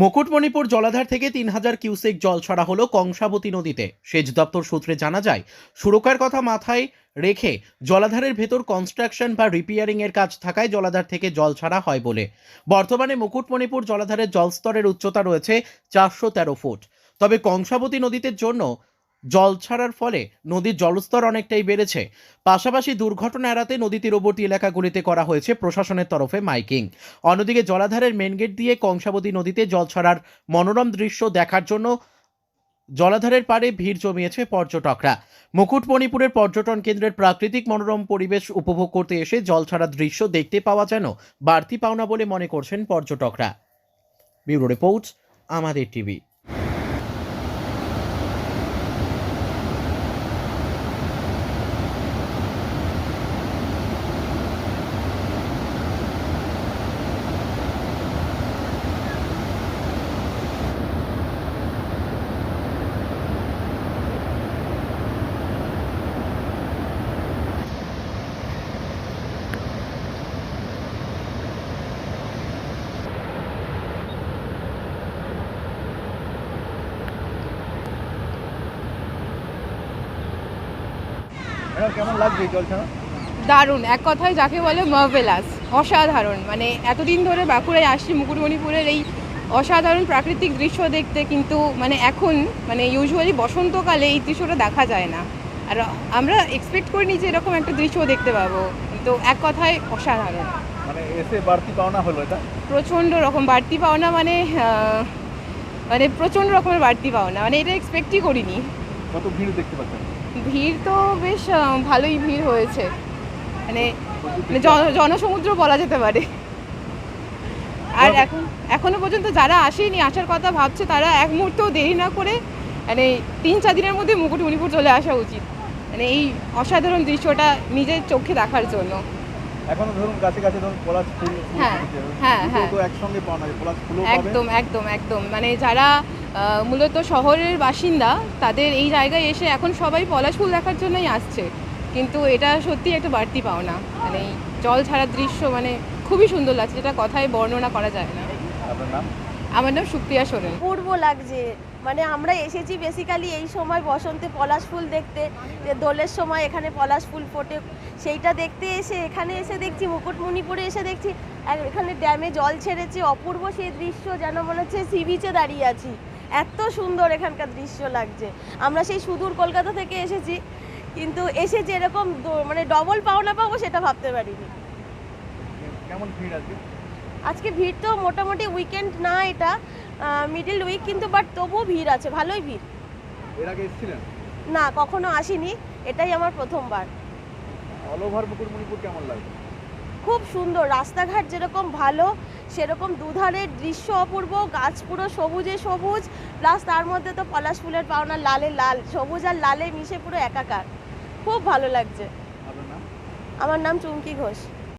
মুকুটমণিপুর জলাধার থেকে তিন হাজার কিউসেক জল ছড়া হলো কংসাবতী নদীতে। সেচ দপ্তর সূত্রে জানা যায় সুরক্ষার কথা মাথায় রেখে জলাধারের ভেতর কনস্ট্রাকশন বা রিপেয়ারিং এর কাজ থাকায় জলাধার থেকে জল ছাড়া হয় বলে। বর্তমানে মুকুটমণিপুর জলাধারের জলস্তরের উচ্চতা রয়েছে চারশো তেরো ফুট। তবে কংসাবতী নদীতে জন্য জল ছাড়ার ফলে নদীর জলস্তর অনেকটাই বেড়েছে। পাশাপাশি দুর্ঘটনা এড়াতে নদী তীরবর্তী এলাকাগুলিতে করা হয়েছে প্রশাসনের তরফে মাইকিং। অন্যদিকে জলাধারের মেন গেট দিয়ে কংসাবতী নদীতে জল ছাড়ার মনোরম দৃশ্য দেখার জন্য জলাধারের পাড়ে ভিড় জমিয়েছে পর্যটকরা। মুকুটমণিপুরের পর্যটন কেন্দ্রের প্রাকৃতিক মনোরম পরিবেশ উপভোগ করতে এসে জল ছাড়ার দৃশ্য দেখতে পাওয়া যেন বাড়তি পাওনা বলে মনে করছেন পর্যটকরা। ব্যুরো রিপোর্ট, আমাদের টিভি। কেমন লাগছে জল ছাড়া? দারুণ। এক কথায় যাকে বলে মার্ভেলাস অসাধারণ। মানে এতদিন ধরে বাঁকুড়ায় আসছি মুকুটমণিপুরের এই অসাধারণ প্রাকৃতিক দৃশ্য দেখতে কিন্তু মানে এখন মানে ইউজুয়ালি বসন্তকালে এই দৃশ্যটা দেখা যায় না। আর আমরা এক্সপেক্ট করিনি যে এরকম একটা দৃশ্য দেখতে পাবো। কিন্তু এক কথায় অসাধারণ। মানে এসে বাড়তি পাওনা হলো এটা? প্রচণ্ড রকম বাড়তি পাওনা মানে মানে প্রচণ্ড রকমের বাড়তি পাওনা। মানে এটা এক্সপেক্টই করিনি। কত ভিড় দেখতে পাচ্ছেন? ভিড় তো বেশ ভালোই ভিড় হয়েছে। মানে মানে জনসমুদ্র বলা যেতে পারে। আর এখন এখনও পর্যন্ত যারা আসেনি আসার কথা ভাবছে তারা এক মুহূর্তেও দেরি না করে মানে তিন চার দিনের মধ্যে মুকুটমণিপুর চলে আসা উচিত। মানে এই অসাধারণ দৃশ্যটা নিজের চোখে দেখার জন্য। এখনও ধরুন কাছে কাছে ধরুন পলাশ ফুল ফুল হ্যাঁ, হ্যাঁ, হ্যাঁ। একসঙ্গে পাওনা যায় পলাশ ফুলও একদম একদম একদম। মানে যারা মূলত শহরের বাসিন্দা তাদের এই জায়গায় এসে এখন সবাই পলাশ ফুল দেখার জন্যই আসছে। কিন্তু এটা সত্যি একটা বাড়তি পাওনা। মানে এই জল ছাড়ার দৃশ্য মানে খুবই সুন্দর লাগছে যেটা কথায় বর্ণনা করা যায় না। আপনার আমার নাম সুপ্রিয়া সোরেন। পূর্ব লাগছে। মানে আমরা এসেছি বেসিক্যালি এই সময় বসন্তে পলাশ ফুল দেখতে যে দোলের সময় এখানে পলাশ ফুল ফোটে। সেইটা দেখতে এসে এখানে এসে দেখছি মুকুটমণিপুরে এসে দেখছি আর এখানে ড্যামে জল ছেড়েছে। অপূর্ব সেই দৃশ্য যেন মনে হচ্ছে সি বিচে দাঁড়িয়ে আছি। এত সুন্দর এখানকার দৃশ্য লাগছে। আমরা সেই সুদূর কলকাতা থেকে এসেছি কিন্তু এসে যে এরকম মানে ডবল পাওনা পাবো সেটা ভাবতে পারিনি। কেমন ভিড় আছে আজকে ভিড় তো মোটামুটি উইকেন্ড না এটা মিডল উইক কিন্তু বাট তবুও ভিড় আছে ভালোই ভিড়। এর আগে এসেছিলেন? না কখনো আসিনি এটাই আমার প্রথমবার। অল ওভার মুকুটমণিপুর কেমন লাগছে খুব সুন্দর। রাস্তাঘাট যেরকম ভালো সেরকম দুধারের দৃশ্য অপূর্ব গাছ পুরো সবুজে সবুজ প্লাস তার মধ্যে তো পলাশ ফুলের পাওনা লালে লাল সবুজ আর লালে মিশে পুরো একাকার। খুব ভালো লাগছে। আমার নাম চুমকি ঘোষ।